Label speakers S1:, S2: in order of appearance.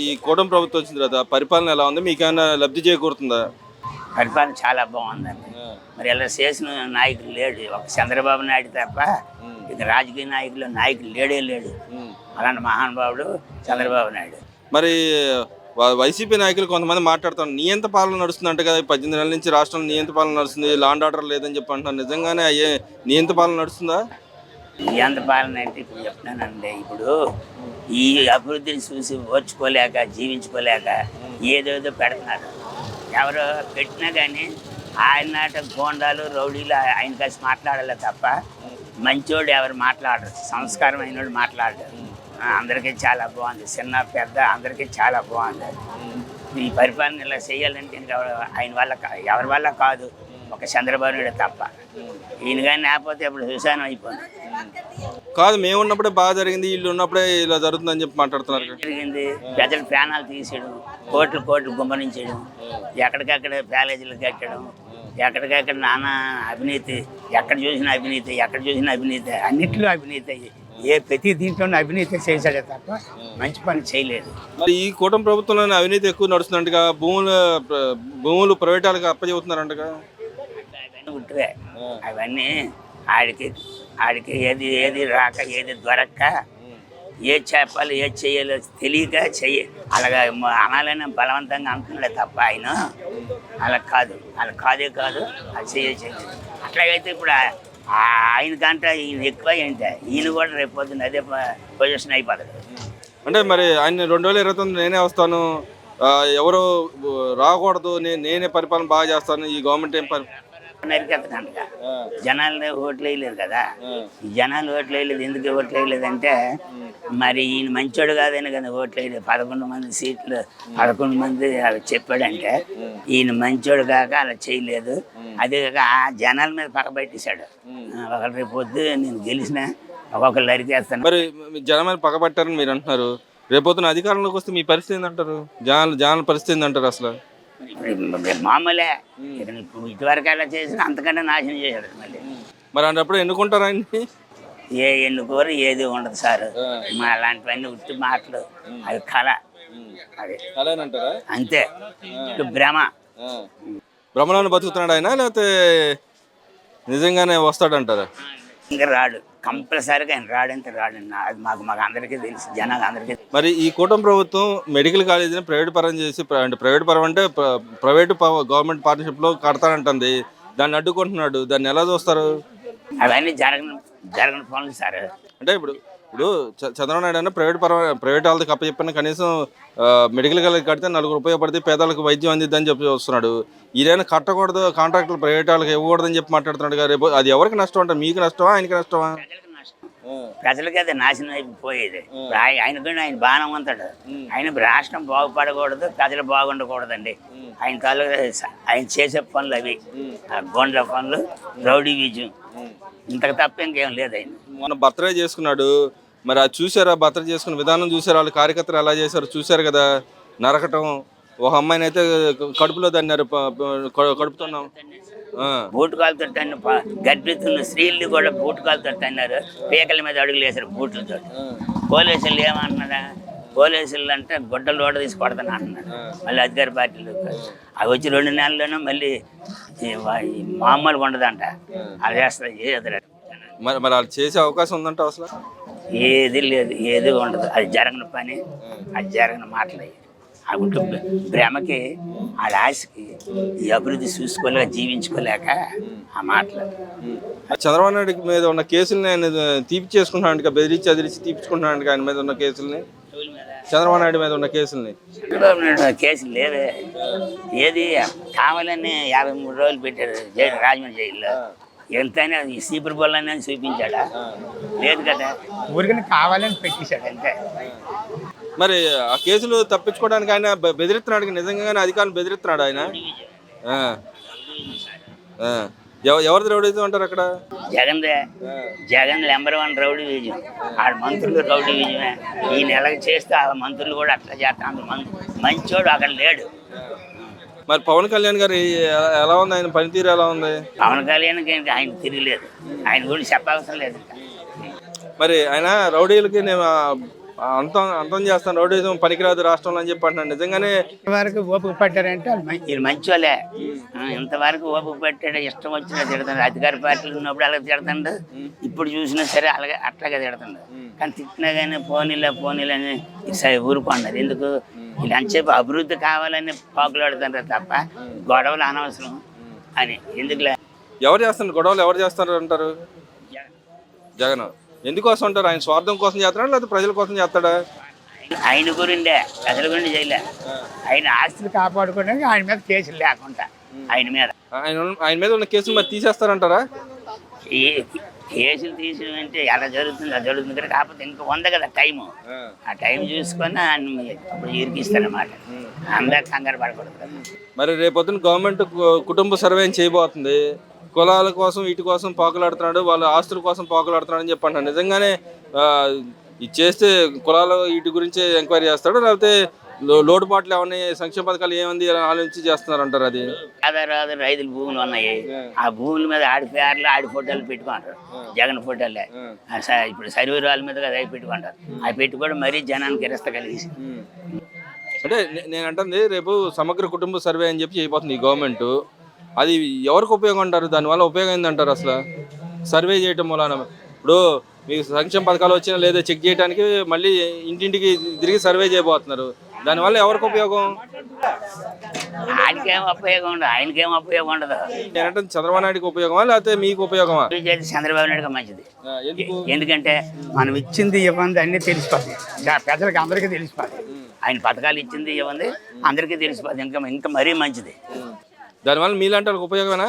S1: ఈ కూటమి ప్రభుత్వం వచ్చిన తర్వాత పరిపాలన ఎలా ఉంది? మీకు ఏమైనా లబ్ధి చేకూరుతుందా?
S2: పరిపాలన చాలా బాగుందండి. మరి ఇలా చేసిన నాయకులు లేడు. ఒక చంద్రబాబు నాయుడు తప్ప ఇక రాజకీయ నాయకులు నాయకులు లేడే లేడు. అలాంటి మహానుభావుడు చంద్రబాబు నాయుడు.
S1: మరి వైసీపీ నాయకులు కొంతమంది మాట్లాడుతున్నారు. నియంత పాలన నడుస్తుందంట కదా ఈ పద్దెనిమిది నెలల నుంచి రాష్ట్రంలో నియంత పాలన నడుస్తుంది? లాండ్ ఆర్డర్ లేదని చెప్పి అంటున్నారు. నిజంగానే అయ్యే నియంత పాలన నడుస్తుందా?
S2: ఎంత పాలన అంటే ఇప్పుడు చెప్తున్నానండి. ఇప్పుడు ఈ అభివృద్ధిని చూసి ఓర్చుకోలేక జీవించుకోలేక ఏదేదో పెడుతున్నారు. ఎవరు పెట్టినా కానీ ఆయన నాట గోండాలు రౌడీలు ఆయన కలిసి మాట్లాడాలి తప్ప మంచోడు ఎవరు మాట్లాడరు. సంస్కారం అయినోడు మాట్లాడరు. అందరికీ చాలా బాగుంది. చిన్న పెద్ద అందరికీ చాలా బాగుంది. ఈ పరిపాలన ఇలా చేయాలంటే ఆయన వల్ల కా- ఎవరి వల్ల కాదు. ఒక చంద్రబాబు నాయుడు తప్ప. ఈయన కానీ లేకపోతే ఇప్పుడు శ్మశానం అయిపోయింది
S1: కాదు మేము ఉన్నప్పుడే బాగా జరిగింది వీళ్ళు ఉన్నప్పుడే ఇలా జరుగుతుందని చెప్పి మాట్లాడుతున్నారు.
S2: జరిగింది. ప్రజల ప్రాణాలు తీసేయడం కోట్లు కోట్లు గుమ్మరించడం ఎక్కడికక్కడ ప్యాలేజీలు కట్టడం ఎక్కడికక్కడ నానా అవినీతి ఎక్కడ చూసిన అవినీతి ఎక్కడ చూసిన అవినీతి అన్నిట్లో అవినీతి. ఏ ప్రతి దీంట్లోనూ అవినీతి చేశాడే తప్ప మంచి పని చేయలేదు.
S1: మరి ఈ కూటమి ప్రభుత్వంలోనే అవినీతి ఎక్కువ నడుస్తుందంటగా భూములు భూములు ప్రైవేట్ వాళ్ళకి అప్పచెబుతున్నారంటగా?
S2: అవన్నీ అవన్నీ ఆడికి ఆడికి ఏది ఏది రాక ఏది దొరక్క ఏది చెప్పాలి ఏది చేయాలో తెలియక చెయ్యి. అలాగా మ- అనాలని బలవంతంగా అంటున్నాడే తప్ప ఆయన. అలా కాదు అలా కాదే కాదు అది చెయ్య చెయ్యదు అట్లాగైతే ఇప్పుడు ఆయనకంటే ఈయన ఎక్కువ ఏంటి? ఈయన కూడా రేపు పొద్దున్న అదే ప- పొజిషన్ అయిపోతాడు.
S1: అంటే మరి ఆయన రెండు వేల ఇరవై తొమ్మిది నేనే వస్తాను. ఎవరు రాకూడదు నేను నేనే పరిపాలన బాగా చేస్తాను ఈ గవర్నమెంట్ ఏం పరి
S2: నరికెత్తకంట జనాలు ఓట్లు వేయలేదు కదా. జనాలు ఓట్లు వేయలేదు. ఎందుకు ఓట్లు వేయలేదు అంటే మరి ఈయన మంచోడు కాదని కదా ఓట్లు వేయలేదు. పదకొండు మంది సీట్లు పదకొండు మంది అవి చెప్పాడంటే ఈయన మంచోడు కాక అలా చేయలేదు. అదే కాక ఆ జనాల మీద పక్కబెట్టేశాడు ఒకరు రేపు పొద్దు నేను గెలిచిన ఒక్కొక్కరు అరికేస్తాను
S1: మరి జనమైన పగబట్టారని మీరు అంటున్నారు. రేపొద్దున అధికారంలోకి వస్తే మీ పరిస్థితి ఏంటంటారు జనాలు జనాల పరిస్థితి ఏంటంటారు అసలు?
S2: మామూలే. ఇప్పుడు ఇటువరకు చేసిన అంతకంటే నాశనం చేశాడు మళ్ళీ.
S1: మరి అన్నప్పుడు ఎన్నుకుంటారు
S2: ఏ ఎన్నుకోరు ఏది ఉండదు సార్. మా అలాంటివన్నీ ఉట్టి మాటలు. అది కళ. అది. అంతే. భ్రమ.
S1: భ్రమణాన్ని బతుకుతున్నాడు ఆయన లేకపోతే నిజంగానే వస్తాడంటారా?
S2: ఇంకా రాడు. కంపల్సరీగా ఆయన రాడంటే రాడు. నా- అది మాకు మాకు అందరికీ తెలుసు. జనాలు అందరికీ
S1: మరి ఈ కూటమి ప్రభుత్వం మెడికల్ కాలేజీని ప్రైవేట్ పరం చేసి అంటే ప్రైవేట్ పరం అంటే ప్ర- ప్రైవేట్ గవర్నమెంట్ పార్ట్నర్షిప్లో కడతానంటుంది దాన్ని అడ్డుకుంటున్నాడు. దాన్ని ఎలా చూస్తారు?
S2: అవన్నీ జరగని జరగని పనులు సార్.
S1: అంటే ఇప్పుడు ఇప్పుడు చంద్రబాబు నాయుడు అన్న ప్రైవేట్ పరం ప్రైవేట్ వాళ్ళకి అప్పచెప్పిన కనీసం మెడికల్ కాలేజ్ కడితే నలుగురు ఉపయోగపడితే పేదలకు వైద్యం అందిద్దని చెప్పి వస్తున్నాడు. ఈయన కట్టకూడదు కాంట్రాక్టులు ప్రైవేట్ వాళ్ళకి ఇవ్వకూడదని చెప్పి మాట్లాడుతున్నాడు రేపు అది ఎవరికి నష్టం అంటే మీకు నష్టమా? ఆయనకి నష్టమా?
S2: ప్రజలకు అది నాశనం అయిపోయేది. ఆయన ఆయన బాణం ఉంటాడు. ఆయన రాష్ట్రం బాగుపడకూడదు ప్రజలు బాగుండకూడదండి. ఆయన తాలూకా ఆయన చేసే పనులు అవి. ఆ గోండ్ల పనులు రౌడీ విజయం ఇంతకు తప్ప ఇంకేం లేదు ఆయన.
S1: మొన్న బర్త్డే చేసుకున్నాడు. మరి అది చూసారా? బర్త్డే చేసుకున్న విధానం చూసారా? వాళ్ళు కార్యకర్తలు ఎలా చేశారు? చూశారు కదా? నరకటం. ఒక అమ్మాయిని అయితే కడుపులో ప- కడుపుతున్నాం.
S2: బూటు కాలుతో తన్ని గర్భితున్న స్త్రీల్ని కూడా బూటు కాలుతో తన్నారు. పీకల మీద అడుగులు వేశారు బూట్లతో. పోలీసులు ఏమన్నారా పోలీసులు అంటే గుడ్డలు రోడ్డు తీసి కొడతాను మళ్ళీ అధికార పార్టీలు అవి వచ్చి రెండు నెలల్లోనే మళ్ళీ మామూలుగా ఉండదంట. అది చేస్తారు ఏది
S1: మరి మరి వాళ్ళు చేసే అవకాశం ఉందంట అసలు?
S2: ఏది లేదు ఏది ఉండదు. అది జరగని పని అది జరగని మాటలు. ఆ ఉంటూ భ్రమకి ఆ ఆశకి ఈ అభివృద్ధి చూసుకోలేక జీవించుకోలేక ఆ మాటలు.
S1: చంద్రబాబు నాయుడు మీద ఉన్న కేసుల్ని ఆయన తీపి చేసుకుంటున్నాడు బెదిరించి అదిరించి తీపించుకుంటున్నాడు ఆయన మీద ఉన్న కేసుల్ని? చంద్రబాబు నాయుడు మీద ఉన్న కేసుల్ని?
S2: చంద్రబాబు నాయుడు కేసులు లేవే. ఏది? కావాలని యాభై మూడు రోజులు పెట్టారు జైలు రాజమండ్రి జైల్లో. ఎంతైనా ఈ సీపురు బొల్లని చూపించాడా? లేదు కదా. ఊరికని కావాలని పెట్టేశాడు అంతే.
S1: మరి ఆ కేసులు తప్పించుకోవడానికి ఆయన బెదిరిస్తున్నాడు నిజంగానే అధికారులు బెదిరిస్తున్నాడు ఆయన? ఆ. ఆ. ఎవ- ఎవరిది రౌడీతో అంటారు అక్కడ?
S2: జగన్దే జగన్ నెంబర్ వన్ రౌడీ విజయం. ఆడ మంత్రులు రౌడీ విజయమే. ఈ నెలకి చేస్తే ఆ మంత్రులు కూడా అట్లా చేస్తాను మంచోడు అక్కడ లేడు.
S1: మరి పవన్ కళ్యాణ్ గారు ఎలా ఉంది? ఆయన పనితీరు ఎలా ఉంది?
S2: పవన్ కళ్యాణ్కి ఇంకా ఆయన తిరగలేదు. ఆయన గురించి చెప్పవసరం లేదు.
S1: మరి ఆయన రౌడీలకి నేను అంతం అంతం చేస్తాను. రౌడీజం పనికిరాదు రాష్ట్రంలో అని చెప్పి అంటున్నాను నిజంగానే
S3: వరకు ఓపిక పట్టారంటే వాళ్ళు మంచి
S2: వీళ్ళు మంచోళ్ళే. ఆ, ఇంతవరకు ఓపిక పెట్టాడు. ఇష్టం వచ్చినా తిడతాడు. అధికార పార్టీలు ఉన్నప్పుడు అలాగే తిడతాడు. ఇప్పుడు చూసినా సరే అలాగే అట్లాగే తిడతాడు. కానీ తిట్టినా కానీ పోనీలే పోనీలే అని ఊరుకున్నారు ఎందుకు? ఇలా అంతసేపు అభివృద్ధి కావాలని పాకులాడుతుంటారు తప్ప గొడవలు అనవసరం అని. ఎందుకులే?
S1: ఎవరు చేస్తున్నారు? గొడవలు ఎవరు చేస్తారు అంటారు? జగన్. ఎందుకోసం అంటారు? ఆయన స్వార్థం కోసం చేస్తాడా లేకపోతే ప్రజల కోసం చేస్తాడా?
S2: ఆయన గురిండే ప్రజల గురించి చేయలే. ఆయన ఆస్తి
S3: ఆస్తులు కాపాడుకోవడానికి ఆయన మీద కేసులు లేకుండా
S2: ఆయన మీద.
S1: ఆయన ఆయన మీద ఉన్న కేసులు మరి తీసేస్తారంటారా?
S2: కేసులు తీసినంటే ఎలా జరుగుతుంది అది జరుగుతుంది కదా. కాకపోతే ఇంకా ఉంది కదా టైము. ఆ. టైం చూసుకొని ఆయన అప్పుడు ఇరికిస్తారన్నమాట. అందరు కంగారు పడకూడదు కదా.
S1: మరి రేపొద్దున గవర్నమెంట్ కుటుంబ సర్వే చేయబోతుంది. కులాల కోసం వీటి కోసం పాకులాడుతున్నాడు వాళ్ళ ఆస్తుల కోసం పాకులాడుతున్నాడు అని చెప్పి అంటున్నాడు నిజంగానే ఇది చేస్తే కులాల వీటి గురించి ఎంక్వైరీ చేస్తాడు? లేకపోతే లోటుపాట్లు ఏమన్నా సంక్షేమ పథకాలు ఏమంది ఆలోచించి చేస్తున్నారు అంటారు అది
S2: ఆధారాలు రైతుల భూములు ఉన్నాయి. ఆ. భూముల మీద ఆడి పేర్లు ఆడి ఫోటోలు పెట్టుకుంటారు. జగన్ ఫోటోలే. ఇప్పుడు సర్వీరాల మీద కదా అవి పెట్టుకుంటారు. అవి పెట్టుకోవడం మరీ జనానికి ఇరస్త కలిగేసి
S1: అంటే నేను అంటుంది రేపు సమగ్ర కుటుంబ సర్వే అని చెప్పి చేయబోతుంది ఈ గవర్నమెంట్. అది ఎవరికి ఉపయోగం అంటారు? దానివల్ల ఉపయోగం ఏందంటారు అసలు? సర్వే చేయటం మూలాన. ఇప్పుడు మీకు సంక్షేమ పథకాలు వచ్చినా లేదా చెక్ చేయడానికి మళ్ళీ ఇంటింటికి తిరిగి సర్వే చేయబోతున్నారు. దానివల్ల ఎవరికి ఉపయోగం?
S2: ఆయనకేం ఉపయోగం ఉండదు ఆయనకేం ఉపయోగం ఉండదు.
S1: నేనంటే చంద్రబాబు నాయుడుకి ఉపయోగమా లేకపోతే మీకు ఉపయోగమా?
S2: చంద్రబాబు నాయుడుగా మంచిది.
S1: ఎందుకు?
S2: ఎందుకంటే
S3: మనం ఇచ్చింది ఇవ్వండి అన్నీ తెలిసిపోతుంది ప్రజలకు అందరికీ తెలిసిపోతుంది
S2: ఆయన పథకాలు ఇచ్చింది ఇవ్వండి అందరికీ తెలిసిపోతుంది ఇంకా ఇంకా మరీ మంచిది.
S1: దానివల్ల మీలాంటి వాళ్ళకి ఉపయోగమేనా?